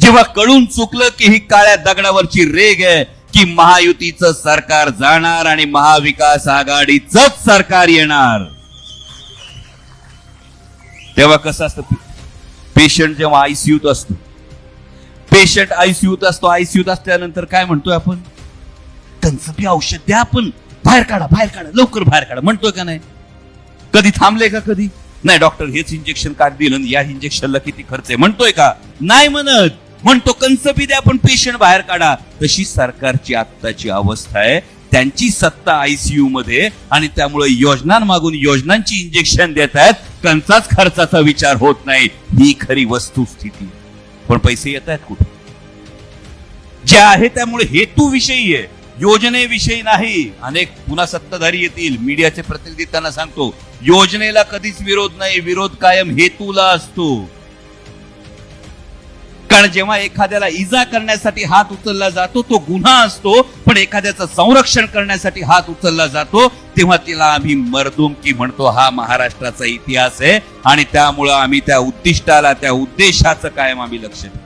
जेव्हा कळून चुकलं की ही काळ्या दगडावरची रेग आहे की महायुतीचं सरकार जाणार आणि महाविकास आघाडीच सरकार येणार. तेव्हा कसं असतं? पेशंट जेव्हा आयसीयूत असतो. पेशंट आयसीयूत असतो. आयसीयूत असल्यानंतर काय म्हणतोय आपण? त्यांचं बी औषध द्या आपण. बाहेर काढा बाहेर काढा. लवकर बाहेर काढा. म्हणतोय का नाही? कधी थांबले का कधी? नाही डॉक्टर हेच इंजेक्शन काय दिलं या इंजेक्शनला किती खर्च आहे? म्हणतोय का? नाही म्हणत. म्हणतो कंच द्या पण पेशंट बाहेर काढा. तशी सरकारची आत्ताची अवस्था आहे. त्यांची सत्ता आयसीयू मध्ये आणि त्यामुळे योजनांमागून योजनांची इंजेक्शन देत आहेत. कंचाच खर्चाचा विचार होत नाही. ही खरी वस्तुस्थिती पण पैसे येत आहेत कुठे? जे आहे त्यामुळे हेतू विषयी आहे. योजनेविषयी नाही. अनेक पुन्हा सत्ताधारी येतील. मीडियाचे प्रतिनिधी त्यांना सांगतो योजनेला कधीच विरोध नाही. विरोध कायम हेतूला असतो. कारण जेव्हा एखाद्याला इजा करण्यासाठी हात उचलला जातो तो गुन्हा असतो. पण एखाद्याचं संरक्षण करण्यासाठी हात उचलला जातो तेव्हा तिला आम्ही मर्दुमकी म्हणतो हा महाराष्ट्राचा इतिहास आहे. आणि त्यामुळं आम्ही त्या उद्दिष्टाला त्या उद्देशाचं कायम आम्ही लक्ष देतो.